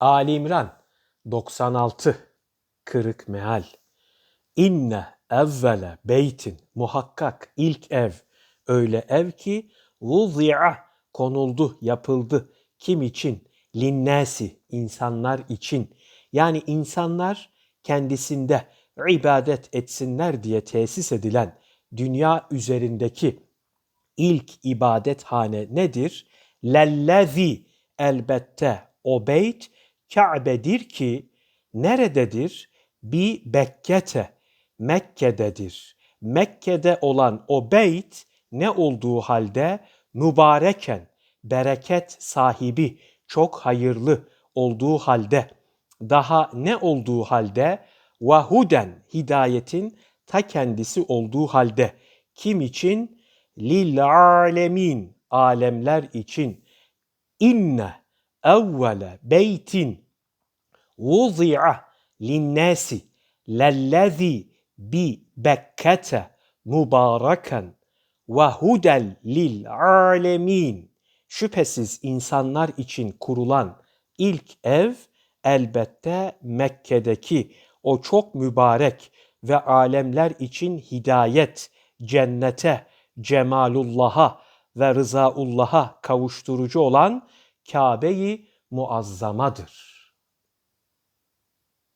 Ali İmran 96 Kırık meal İnne evvele beytin muhakkak ilk ev. Öyle ev ki vuzi'a konuldu yapıldı. Kim için? Linnesi insanlar için. Yani insanlar kendisinde ibadet etsinler diye tesis edilen dünya üzerindeki ilk ibadethane nedir? Lellezi elbette o beyt Kabe'dir ki nerededir? Bi Bekkete Mekke'dedir. Mekke'de olan o beyt ne olduğu halde mübareken, bereket sahibi, çok hayırlı olduğu halde, daha ne olduğu halde vahuden hidayetin ta kendisi olduğu halde kim için? Lil alemin alemler için inne evvele beytin vuzi'a linnâsi lellezî bi Bekkete mübareken ve hudel lil alemin. Şüphesiz insanlar için kurulan ilk ev elbette Mekke'deki o çok mübarek ve alemler için hidayet, cennete, cemalullah'a ve rızaullah'a kavuşturucu olan Kabe-i Muazzamadır.